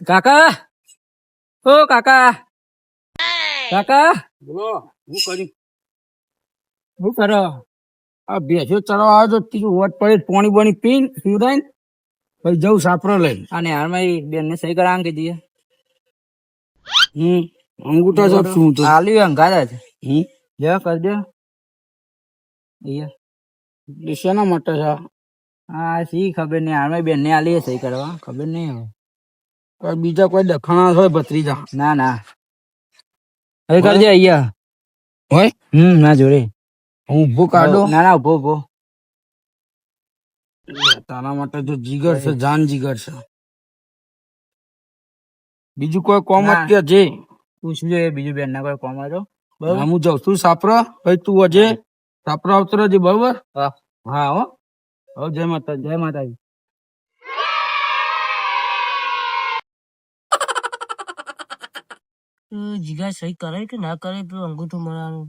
કાકા? ઓ કાકા. કાકા? બોલો હું કરી? શું કરો? આ બેસ્યો ચડવા આવ્યો તો તીજું વટ પડી પાણી બાણી પીન પીવડાઈને પછી જવું સાપરો લઈ અને હાલમાં બેન ને સહી કરાવ દઈએ હમ અંગૂઠા સાહેબ શું તો? આલ્યું અંગારા છે. હમ? જો કર દો. અહીંયા શેના માટે છે? આ? હા સી ખબર નહીં હાલમાં બેન ને આલી સહી કરવા ખબર નહીં હવે. બીજા કોઈ દખાણા હોય ભત્રીજા. ના ના. હવે કરજે અહીંયા હોય? હમ ના જોડે. હું ઊભો કાઢો. ના ના ઊભો ઊભો તારા માટે તો જીગર છે જાન જીગર છે. બીજું કોઈ કોમ ના. જે? પૂછજો એ બીજું બેન ના કોઈ કોમ હતો બરાબર? હું જાઉં છું સાપરા? ભાઈ તું હજે? સાપરા આવતો રહેજે બરોબર હા હા. હો જય માતા જય માતાજી. જીગા સહી કરે કે ના કરે પેલું અંગૂઠું મળવાનું?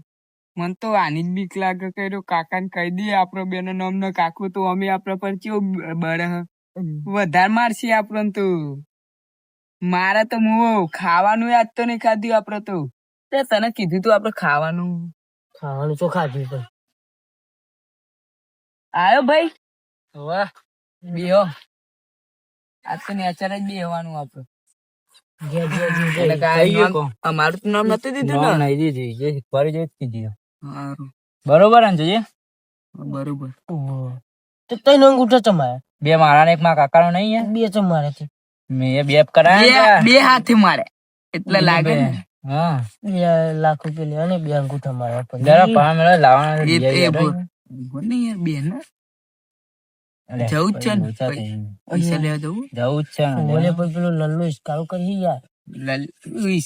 મન તો આની જ બીક લાગે કે કાકા ને કહી દઈએ આપડે બેનો નામ નો કાકુ તો અમે આપડે પર કેવું બળે વધારે મારશે આપડે તો. મારે તો હું ખાવાનું યાદ તો નહીં ખાધું આપડે તો. તે તને કીધું તું આપડે ખાવાનું. ખાવાનું તો ખાધું પણ આવ્યો ભાઈ. વાહ બેહો. આજ તો નેચર જ બેહવાનું આપડે અમારું તો નામ નતું દીધું ને? નહીં દીધી. જે ફરી જે કીધી હારું, બરોબર ને જોઈએ બરોબર. ઓહો. તો તૈન અંગૂઠા ચમાયા બે મારા ને એક મારા કાકાનો નહીં બે ચમારે છે મેં બે કરાયા બે હાથે મારે. એટલે લાગે હા. બે લાખ રૂપિયા લેવા ને બે અંગૂઠા મારવા જરા પા મેળો લાવવાના યાર ને? અલે, જવું જ છે ને. પૈસા લેવા જવું જવું જ છે ને ઓલે પેલું લલ્લુ ઇસ્કારો કરી યાર લલ્લુ ઉઈ,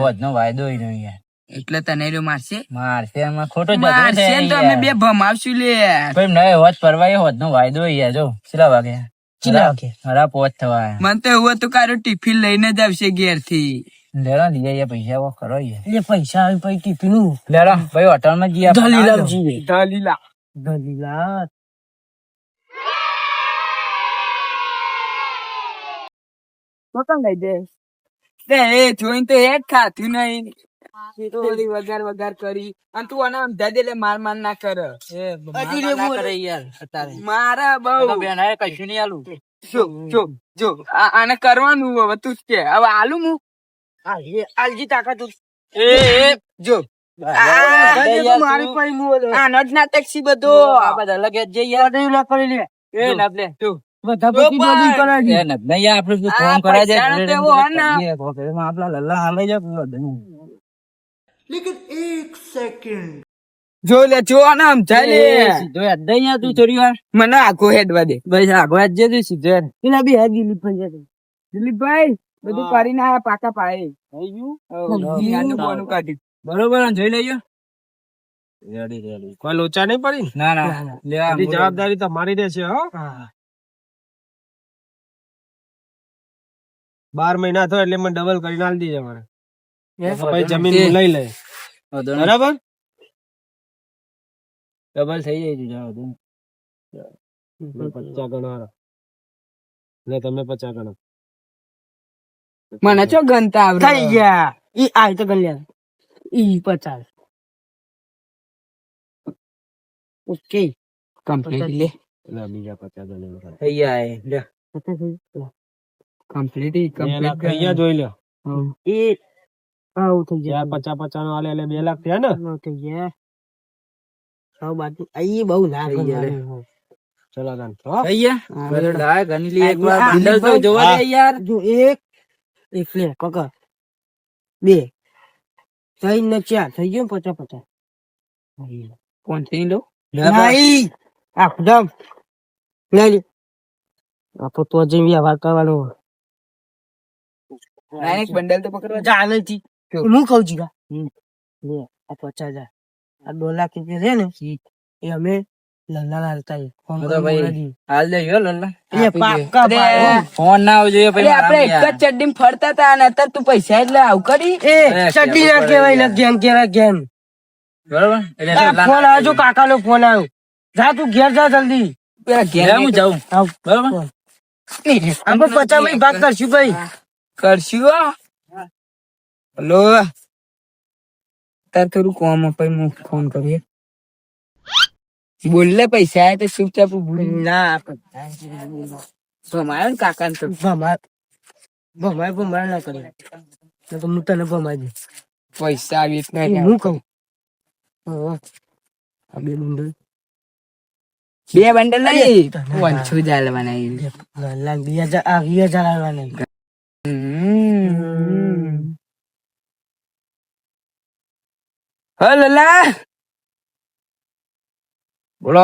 હોત નો વાયદો ઈ નહીં યાર. એટલે તને રહ્યો મારશે? મારશે એમાં ખોટો જતો મારશે તો અમે. બે ભમાવશું લે. કોઈ નય હોત પરવાય હોજનો વાયદો ય યાર જો. કેટલા વાગે? ચીલા વાગે? હરા પોત થવા. મને તો એવું હતું કારો ટિફિન લઈને જ આવશે ઘેરથી લેરા લઈ આયા પૈસા વો કરો યાર. એટલે પૈસા આવી પછી ટિફિનું લેરા ભાઈ હોટલમાં ગયા દલીલા દલીલા દલીલા તો લઈ દે. તે એ જોઈને તો હેડ ખાતું નહીં. થોડી વગાર વગાર કરી. અને તું આના સમજા દે એટલે માર માર ના કર. એ મારા કરે યાર અત્યારે. મારા બહુ. બેન હે કશું નહીં આલું. જો જો જો. આને કરવાનું હવે તું જ કે. હવે આલું હું? આલજી તાકાત એ એ. જો. મારી. પાસે આ આનો જ નાટક છે બધો. આ. બધા લગે જઈ યાર. એ જો. લે. તું જો લે જો સીધો તું થોડી વાર. મને આખો હેડવા દે. બસ જ સીધો. પેલા બી દિલીપભાઈ બધું કરીને આયા પાકા પાયે થઈ ગયું? બરોબર જોઈ લેજો કોઈ લોચા નહીં પડી? ના ના. જવાબદારી તમારી રહેશે હો. બાર મહિના થયો એટલે મને ડબલ કરી નાખી મારે. પછી જમીન લઈ લે. બરાબર? ડબલ થઈ જાય છે જાવ પચાસ ગણા ને તમે પચાસ ગણા. મને ચો ગણતા આવડે? થઈ ગયા. ઈ આ તો કલ્યાણ ઈ પચાસ. ઓકે. કમ્પ્લીટ લે. બીજા પચાસ ગણા. થઈ જાય કમ્પ્લીટ થઈ ગયા જોઈ લો એ આવ થઈ ગયા પચાસ પચાસ નો આલે એટલે બે લાખ થયા ને? થઈ ગયા સૌ બાકી અહીં બહુ ના થઈ ગયા લે. ચલો તાન. થઈ ગયા? લાય ગણી લી એક વાર. આ તો જોવા દે યાર. જો એક એક લે કાકા. બે. ત્રણ ને ચાર. થઈ ગયું પચાસ પચાસ? કોણ થઈ લો? નહીં. એકદમ લઈ લે. આપો તો જે વ્યવહાર કરવાનો એક બંડલ તો પકડવા ચાલે જી. હું કઉ છું લે આ પચાસ હજાર. આ દોઢ લાખ રૂપિયા છે ને એ અમે લલ્લા. તો ભાઈ. ભાઈ. પૈસા એટલે આવું કરી. ચડ્ડી ના કહેવાય ગેમ કેવાય ગેમ. બરોબર? ફોન આવ્યો કાકા નો ફોન આવ્યો. જા તું ઘેર જા જલ્દી. ઘેર હું જાઉં. આવ. બરોબર? પચાસ મિનિટ ભાગ કરશું ભાઈ. કરશું હલો. તાર થોડું કોમ અપાય હું ફોન કરીએ બોલ લે પૈસા આયા તો ચૂપચાપ ના ભમાયો ને કાકા ને ભમાય ભમાય ભમાય ના કરે. તો હું તને ભમાય દે પૈસા આવી રીતના હું કહું. આ બે બંડલ બે બંડલ નહીં વંછું જાલવાના એ. બે હજાર આ બે હજાર આવવાના હો લલા બોલો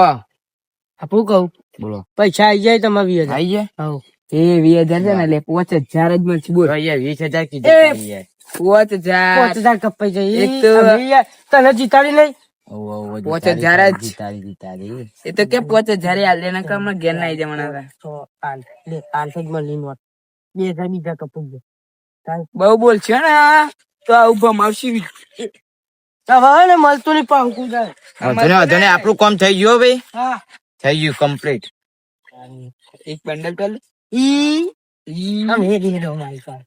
આપું કહું? બોલો. પૈસા આવી જાય તમારે વીસ હજાર. આઈ ગયા આવો એ વીસ હજાર છે ને એટલે પાંચ હજાર જ મળશે. બોલ. વીસ હજાર કીધું પાંચ પાંચ હજાર હજાર કપાઈ જાય. એક તો- તને જીતાડી નહીં? પાંચ હજાર જ. એ તો કે પાંચ હજાર હાલ દેના કામ ઘેર ના આવી જવાના હતા તો. આલ લે આલ જ મળી નોટ બે હજાર બીજા કપાઈ જાય. બહુ બોલ છે ને તો આવું ભમાવશી હવે ને મળતું નહીં પાંકું જાય આપણું કામ થઈ ગયું ભાઈ. હા. થઈ ગયું કમ્પ્લીટ એક બંડલ કર ઈ ઈ. મારી પાસે.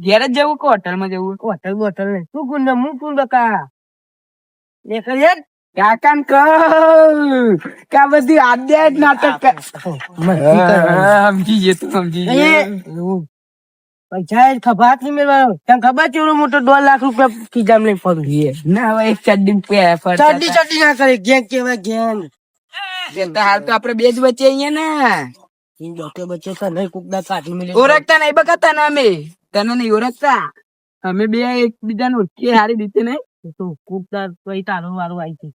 ઘેર જ જવું કે હોટલમાં જવું? હોટલ બોટલ નહીં. તું કુંડ હું કુંડ કા લે કરીએ કાકા ને કહું કે આ બધી આદ્યા નાટક સમજી ગયો સમજી ગયો. પૈસા એ ખભા થી મેળવાનો તને ખબર છે મોટો દોઢ લાખ રૂપિયા ખીજામ લઈ ફરું? ના હવે એક ચડ્ડી ચડ્ડી ચડ્ડી ના કરે. ગેંગ કેવાય ગેંગ. હાલ તો આપડે બે જ વચ્ચે અહીંયા ને. ઈ ડોકે બચ્ચો તો નહીં કુકડા કાઢી મિલે. ઓળખતા નહીં બકાતા ને અમે. તને નહીં ઓળખતા. અમે બે એકબીજાને ઓળખીએ સારી રીતે નહીં. તો કુકડા તો તારું વારું આવી છે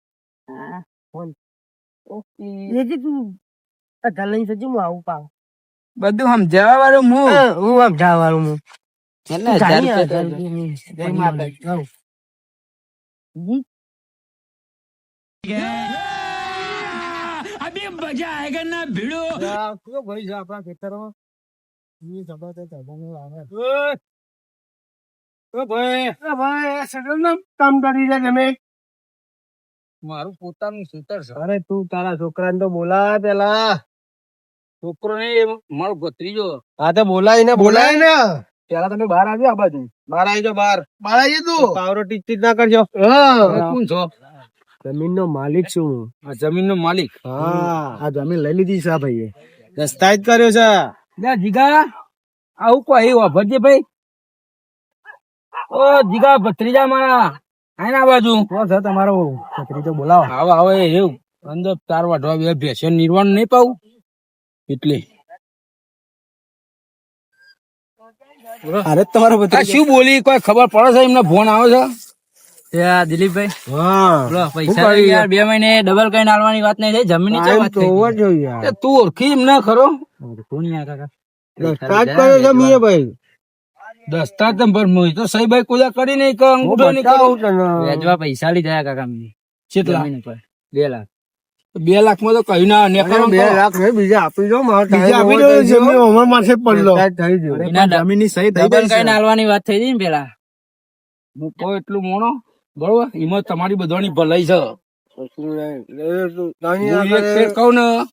લેજે તું અઢાર લઈને સજી હું આવું પાવ બધું સમજાવવા વાળું હું હું આમ જા વાળું હું એટલે હજાર જાણીએ રૂપિયા હજાર દે. રૂપિયાની જય માતાજી. આવું. જી. એ ભાઈ, કામ કરી લે તમે. મારું પોતાનું સૂતર છે. અરે તું તારા છોકરાને તો બોલા પેલા. છોકરો નહીં મારો ભત્રીજો હા તો બોલાય ને બોલાય ને. પેલા તમે બહાર આવજો આ બાજુ. બહાર આવજો બહાર. બહાર આવજો તું પાવરો ટીચ ના કરજો. કોણ છો? જમીન નો માલિક છું હું. આ જમીન નો માલિક? હા. આ જમીન લઈ લીધી છે ભાઈએ. દસ્તાવેજ કર્યો છે. ના જીગા. આવું કોઈ વાપરજે ભાઈ ઓ જીગા ભત્રીજા મારા. આય ના બાજુ. કોણ છે તમારો? ભત્રીજો બોલાવો. આવો આવો એવું. અંદર તારવા વાઢવા બે ભેંસો નિર્વાણ નહીં પાવું. એટલે. અરે તમારો બધા શું બોલી? કોઈ ખબર પડે છે એમને ફોન આવે છે? દિલીપભાઈ. પૈસા લઈ ગયા, બે મહિને ડબલ કઈ નાલવાની વાત નહીં થઈ? જમીન તો ઓળખી એમને ખરો? ભાઈ દસ્તા મુઈ તો સહી ભાઈ કોઈ કરી નહીં કે અંગૂઠો. વ્યાજવા પૈસા લીધા કાકા મેં કેટલા? બે લાખ. બે લાખમાં તો કઈ ના અરે બે લાખ નહીં, બીજા આપી દો બીજા આપી દો, જમીન અમાર માથે પડલો. થઈ ગયું. એના ડ- જમીનની સહી થઈ ગઈ કઈ નાલવાની વાત થઈ ગઈ ને પેલા? હું કહું એટલું મોણો? બરોબર એમાં તમારી બધાની ભલાઈ છે. કશું નહીં. એ તો તાણી હું એક આગળ ફેર કહું ને.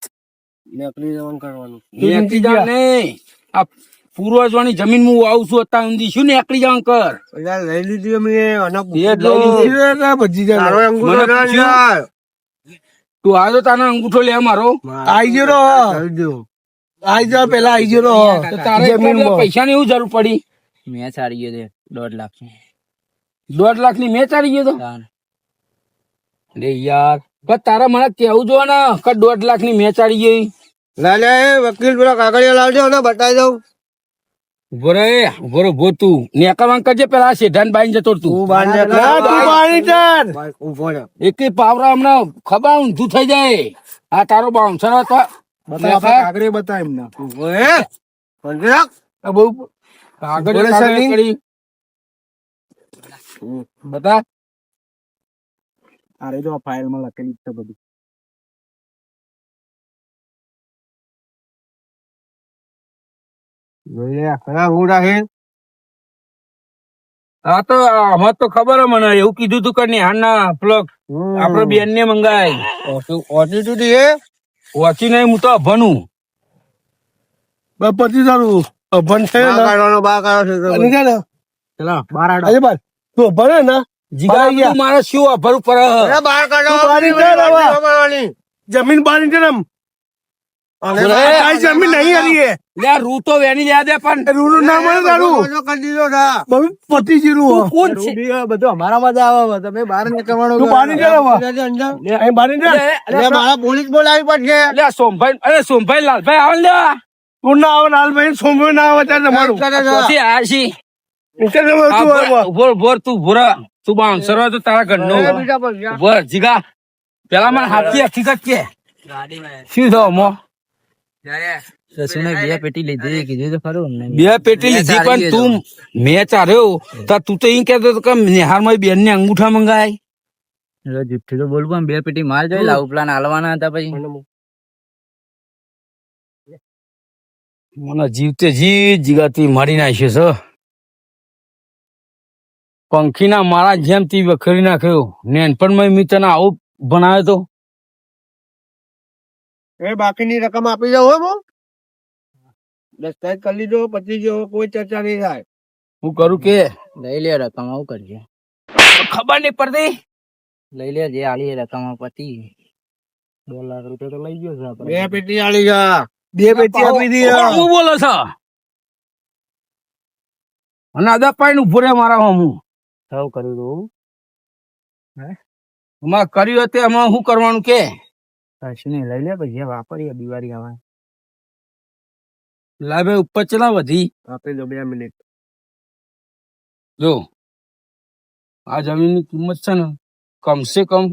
નેકળી જવાનું કરવાનું. એકલી જાણ નહીં આ પૂર્વજોની જમીન હું આવું છું અત્યાર સુધી શું નીકળી જાણ કર? લઈ લીધી અમે તું આજો તાનો અંગૂઠો લે મારો. આઈ ગયો રો. આઈ જા પેલા આઈ ગયો રો. તારે પૈસા ની એવું જરૂર પડી? મેચ ચારી ગયો છે દોઢ લાખ. દોઢ લાખની મેચ આવી ગયો તો? અરે યાર. પણ તારા મને કેવું જો ને કે દોઢ લાખની મેચ આવી ગઈ લાલે વકીલ પેલા કાગળિયા લાવજો ને બતાવી દઉં. ઊભો રે ઊભો તું. નેકરવાન કરજે પેલા શેઠાન બાઈ જતો તું. એક પાવરા હમણાં ખબર ઊંધું થઈ જાય. આ તારો બાઉન્સર હતો. કાગળિયા બતાવ એમને. બતા. અરે જો ફાઇલમાં લખેલી છે બધું. હે તો આમાં તો ખબર મને એવું કીધું તું કે નિહાળના પ્લગ આપડે બેન ને મંગાય ઓટીટ્યુડ હે ઓછી નહીં હું તો ભણું બપતિ તારું અભન છે ને? ને? બાર બાર. તું અભણ ને? જીગા ગયા. તું મારે શું અભર ઉપર. જમીન બહાર નીકળ આમ. અરે, તારી જમીન નહીં હરી લે રૂ તો વેની લે દે પણ. રૂનું નામ મળે તારું? બહુ પતી જીરું હો. કોણ છે? બધું અમારામાં જ આવે તમે બહાર નીકળવાનું તું બહાર નીકળ હવે. અહીં બહાર નીકળ. લે સોમભાઈ અરે સોમભાઈ લાલભાઈ આવે ને લે. તું ના આવે લાલભાઈ સોમભાઈ ના આવે ત્યારે તમારું. ક્યાંથી આયા નીકળ આ તું ભોર તું ભોરા. તું બાઉન્સર હોય તો તારા ઘરનો ભોર જીગા. પેલા મને હાથી હકીકત કે. શું થયો મો બે પેટી લીધી કીધું તો ખરું બે પેટી લીધી પણ તું મેં ચાર્યો તો તું તો એમ કેતો કે નિહારમાં બેન ને અંગૂઠા મંગાય. એટલે તો બોલું બે પેટી માલ જોઈ લાવ પ્લાન હાલવાના હતા પછી. મને જીવતે જીવ જીગાતી મારી નાખ્યો છે પંખીના મારા જેમ તી વખરી નાખ્યો. નેનપણમાં મેં તને આવું ભણાવ્યો તો એ બાકીની રકમ આપી જાવ હો દસ્તાવેજ કરી લીધો પછી જો કોઈ ચર્ચા નહીં થાય. હું કરું કે? લઈ લે રકમ આવું કરજે. ખબર નહીં પડતી. લઈ લે જે આલી રકમ પતી ડોલર રૂપિયા તો લઈ ગયો છે બે પેટી આલી જા બે પેટી આપી દી હું બોલો છો? અને અદા પાઈને ઊભો રે મારા હું. સૌ કર્યું હતું કર્યું હતું એમાં શું કરવાનું કે? કશું નહીં લઈ લે પછી વાપરીએ દિવાળી આવે. લાભે ઉપર ચલા વધી આપે જો બે મિનિટ. જો આ જમીનની કિંમત છે ને કમસે કમ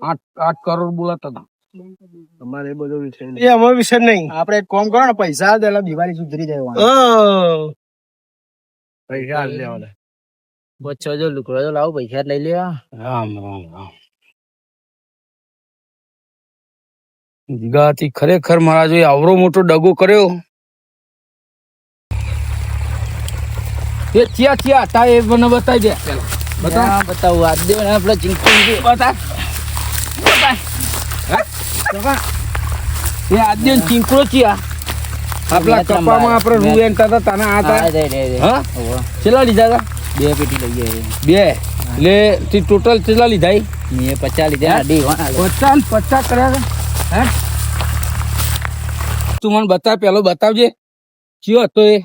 આઠ આઠ કરોડ બોલાતા હતા. અમારે એ બધો વિષય એ અમારો વિષય નહીં. આપડે એક કોમ કરો ને પૈસા દે દિવાળી સુધરી જાય પૈસા લેવાના બચ્ચો જો લુકડો તો લાવો પૈસા લઈ લેવા રામ રામ રામ. જીગાથી ખરેખર મારા જો આવરો મોટો ડગો કર્યો. એ ચિયા ચિયા તા એ મને બતાવી દે. બતા બતા બતાવું. આ દે આપણે ચિંકી બતા બતા એ આદ્યન ચિંકરો ચિયા આપલા મેં કપામાં આપણે મેં- તાતા તાના આ દે હા? હોવે. લીધા હતા બે પેટી લઈ જાય બે. એટલે તે ટોટલ કેટલા લીધા? મેં પચાસ લીધા પચાસ પચાસ કર્યા હે? તું મને બતાવ પેલો બતાવજે. કયો હતો એ?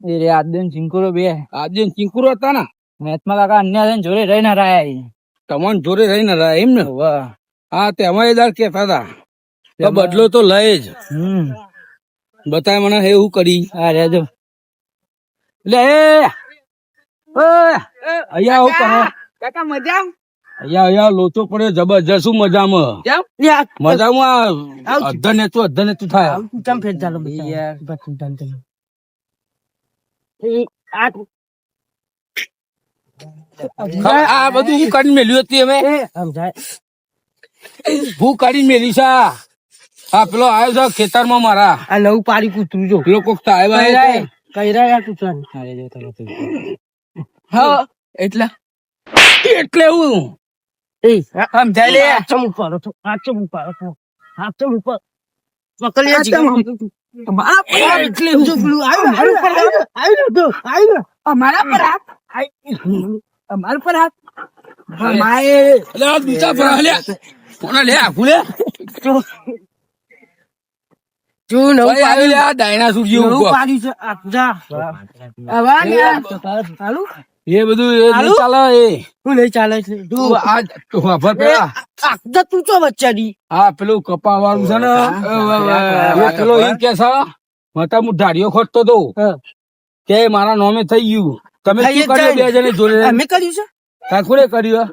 એ રે આદન ચિંકુરો બે. આજે ચિંકુરો હતા ને? મેચમાં કાકા અન્ય ને જોડે રહીને રાયા તમને જોડે રહીને રહ્યા એમ ને? હા તેમાં એ દાર કેતા હતા. તો બદલો તો લય જ. હમ. બતાય મને એવું કરી. આ રે જો એટલે એ! અહીંયા આવું કહો કાકા મજા અહીંયા યા લોચો પડ્યો જબરજસ્ત. શું મજામાં? મજામાં અધર ને તું અધર થાય. ચમ ફેર ચાલો યાર. ખબર- આ બધું હું કાઢી મેલ્યું હતી અમે? હું કાઢી મેલી છે આ. આ પેલો આવ્યો છે ખેતરમાં મારા. આ નવું પાડી કૂતરું જો. પેલો કોક સાહેબ કઈ રહ્યા કૂતરા. હા એટલે? એટલે એ સમજાય લે. આ ચમ ઉપર હતો આ ઉપર હતો આ ઉપર પકડી આ તમારા પર એટલે હું પેલું આવ્યું આવ્યું આવ્યું તો આવ્યું. અમારા પર હાથ. અમારા પર હાથ. અમારે એટલે આ દૂચા પર લે કોને લે આખું લે જો. નવું ઓય લે આ ડાયનાસોર જેવું નવું છે. આ જા. આવા ને હાલું. એ બધું એ નહીં ચાલે એ. હું નહીં ચાલે છે? તું આ વાપર પેલા. આ તું ચો બચ્ચાની હા પેલું કપા વાળું છે ને એ પેલો એમ કે છે મતા હું ધાડીઓ ખોટતો તો કે મારા નોમે થઈ ગયું. તમે શું કર્યું બે જણે જોડે? અમે કર્યું છે? કાકુરે કર્યું?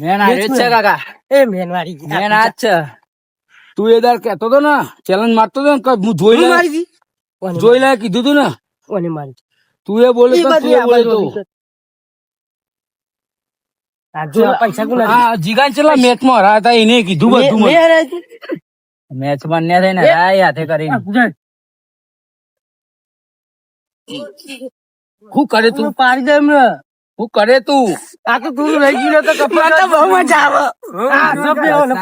મેન આ છે કાકા. એ મેનવારી મેન આ છે. તું એ દાર કેતો તો ને ચેલેન્જ મારતો તો ને હું જોઈ લે જોઈ લે કીધું તું ને? ઓને મારી? તું એ બોલે તો તું એ બોલે તો આપણે આ જો આ પૈસા કોના આ જીગાન ચેલા. મેચમાં હરા હતા એને કીધું બધું મેચમાં ને થઈને રાય હાથે કરીને. શું કરે તું? પાડી દે એમને. કરે તું? આ તો તું રહી ગયો તો કપડા તો બહુ મજા આવે.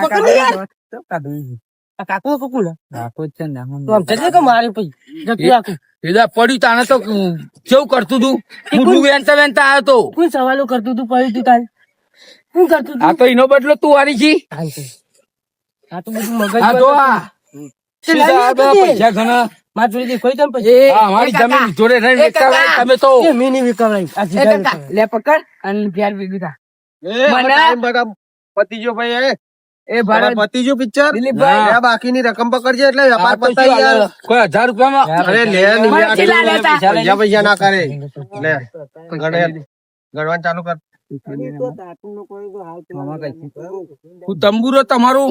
પકડી યાર. કાકુ કકુ ને છે ને તો આમ જજે કે મારે પછી જતું રાખું. એદા પડ્યું તાને તો કેવું કરતું તું? હું વેનતા વેનતા આવ્યો તો. કોઈ સવાલો કરતું તું પડ્યું તું તારે? શું કરતું આ તો એનો બદલો તું વારી છી. આ તો બધું મગજ આ જો આ. પૈસા ઘણા? પછી. અમારી જમીન જોડે તમે તો. નહીં. લે પકડ અને પતિજો ભાઈ એ. પતિજો પિક્ચર દિલીપભાઈ. બાકીની રકમ પકડજે એટલે વેપાર હાલે? કોઈ હજાર રૂપિયામાં? અરે લે. પૈસા પૈસા ના કરે. લે. ગણવાનું ચાલુ કર. તંબુરો તમારું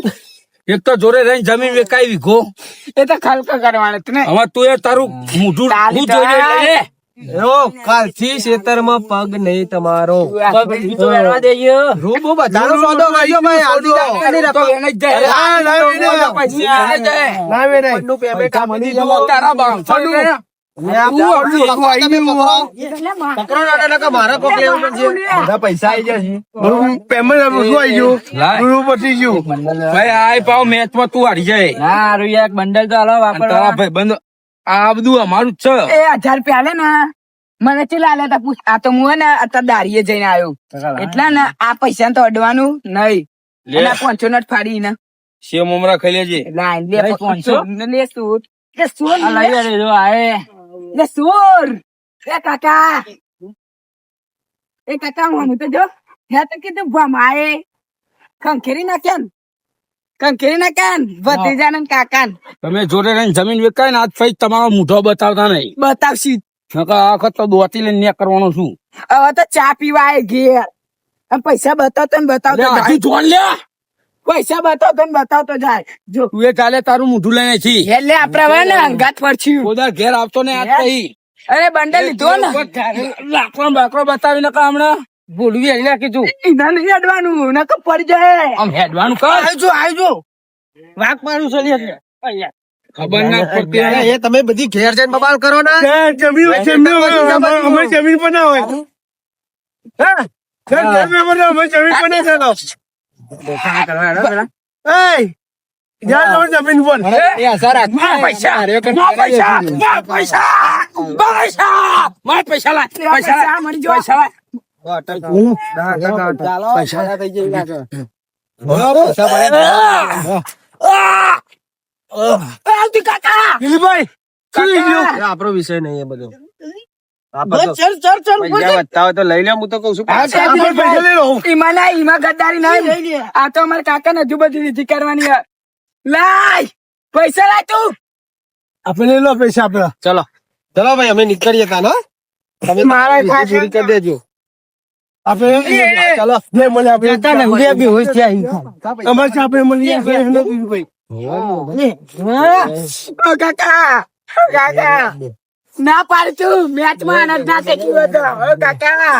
એક તો જોડે રહી જમીન વેકાઈ વીઘો એ તો ખલકો કરવાનો છે ને હવે તું એ તારું મૂઢું તાલી હું જોઈ તાલ. કાલથી ખેતરમાં પગ નહીં તમારો. રૂબો બધાનો સોદો કર્યો ભાઈ. એને જાય. ના, ના, ના, ના. ના ને. ના, ના, ના, મારે કોક લેવું પડશે. બધા પૈસા આવી જશે પેમેન્ટ આવી ગયું પતી ગયું ભાઈ આય પાવ મેચમાં તું હારી જાય ના હારું બંડલ તો હાલો વાપરવા ભાઈ બંધ આ બધું અમારું જ છે એ હજાર રૂપિયા આલે ને મને ચેલા આ તો હું ને અત્યારે દારીએ જઈને આવ્યો એટલા ને આ પૈસા તો અડવાનું નહીં લે. પાંચસો નટ ફાડી ને સેવ મમરા ખાઈ લેજે લાઈન લે લઈ પાંચસો? લે સૂટ લે સૂટ લઈ જો આએ લે સૂર એ કાકા એ કાકા હું તો જો હે તો કીધું ભમાએ નાખ્યા ને ખંખેરી નાખ્યા ને ભત્રીજા ને કાકા ને તમે જોડે રહીને જમીન વેચાય ને આજ પછી તમારો મૂઢો બતાવતા નહીં બતાવશી નકર આ વખત તો દોતી લઈને ન્યા કરવાનો છું હવે તો ચા પીવા આય ઘેર પૈસા બતાવતો ને બતાવતો જાય. લે પૈસા બતાવતો તમે બતાવતો જાય. જો. તું એ કાલે તારું મૂઠું લઈને છી એટલે આપડે હવે ને અંગાત પડછ્યું. બધા ઘેર આવતો ને આજ કહી અરે બંડલ લીધો ને. લાકડો બાકડો બતાવીને કે હમણાં? ભૂલવી આવી નાખી તું ઈના નહીં અડવાનું નકર પડી જાય. આમ હેડવાનું કર. આવજો આવજો વાઘ મારું ચલી એટલે અહીંયા. ખબર ના પડતી એ તમે બધી ઘેર જઈને બબાલ કરો ને. જમીન જમીન અમે જમીન પર ના હોય. હા? જમીન પર ના, અમે જમીન પર ના ચાલો. એય, જ્યાં તમે જમીન પર મારા સારા માં પૈસા મારા પૈસા મારા પૈસા મારા પૈસા લાય પૈસા લાય મરી જાઓ. પૈસા લાય. પૈસા થઈ જાય આવતી કાકા! દિલીપભાઈ? આપણો વિષય નહીં એ બધો. ચલ ચલ ચલ ઊભો પૈસા વધતા હોય તો લઈ લે હું તો કઉ છું આપણે પૈસા લઈ લો ઈમાં ના ઈમાં ગદ્દારી નહીં આ તો અમારે કાકા ને હજુ બધી વિધિ કરવાની છે. લાય! પૈસા લાય તું! આપણે લઈ લો પૈસા આપડા ચલો. ચલો ભાઈ અમે નીકળીએ તા ને તમે મારા પૂરી કરી દેજો. આપણે ચલો. જે મળે આપણે જતા ને બી હોય છે અહીં. છે આપણે મળીએ ઓ કાકા. કાકા. ના પાડતું મેચમાં આનંદ ના થયું હતો. કાકા.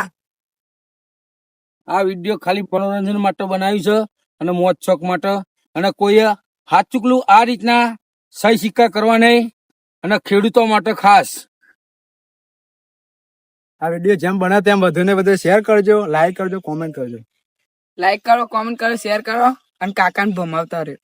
આ વીડિયો ખાલી મનોરંજન માટે બનાવ્યું છે અને મોજ શોખ માટે. અને કોઈ હાથ ચૂકલું આ રીતના સહી સિક્કા કરવા નહીં અને ખેડૂતો માટે ખાસ. આ વીડિયો જેમ બને તેમ વધુ ને વધુ શેર કરજો લાઈક કરજો કોમેન્ટ કરજો. લાઈક કરો કોમેન્ટ કરો શેર કરો અને કાકાને ભમાવતા રહ્યો.